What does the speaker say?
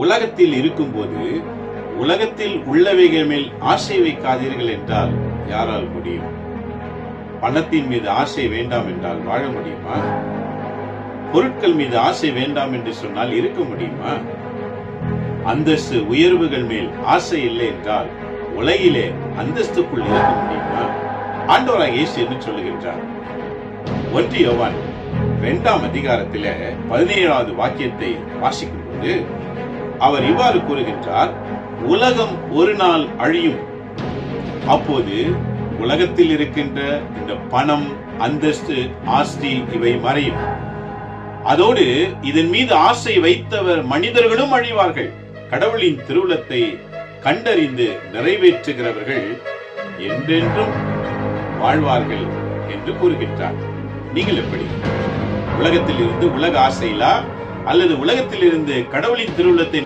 உலகத்தில் இருக்கும்போது உலகத்தில் உள்ளவைகள் மேல் ஆசை வைக்காதீர்கள் என்றால் யாரால் முடியும்? பணத்தின் மீது ஆசை வேண்டாம் என்றால் வாழ முடியுமா? பொருட்கள் மீது ஆசை வேண்டாம் என்று சொன்னால் இருக்க முடியுமா? அந்தஸ்து உயர்வுகள் மேல் ஆசை இல்லை என்றால் உலகிலே அந்தஸ்துக்குள் இருக்க முடியுமா? ஆண்டவராக இயேசு என்று சொல்லுகின்றார்? ஒன்று யோவான் இரண்டாம் அதிகாரத்தில பதினேழாவது வாக்கியத்தை வாசிக்கும் போது அவர் இவ்வாறு கூறுகின்றார் உலகம் ஒரு நாள் அழியும். அப்போது உலகத்தில் இருக்கின்ற இந்த பணம் அந்தஸ்து ஆஸ்தி இவை மறையும். அதோடு இதன் மீது ஆசை வைத்தவர் மனிதர்களும் அழிவார்கள். கடவுளின் திருவுளத்தை கண்டறிந்து நிறைவேற்றுகிறவர்கள் என்றென்றும் வாழ்வார்கள் என்று கூறுகின்றார். நீங்கள் எப்படி? உலகத்தில் இருந்து உலக ஆசையிலா? அல்லது உலகத்தில் இருந்து கடவுளின் திருவுளத்தை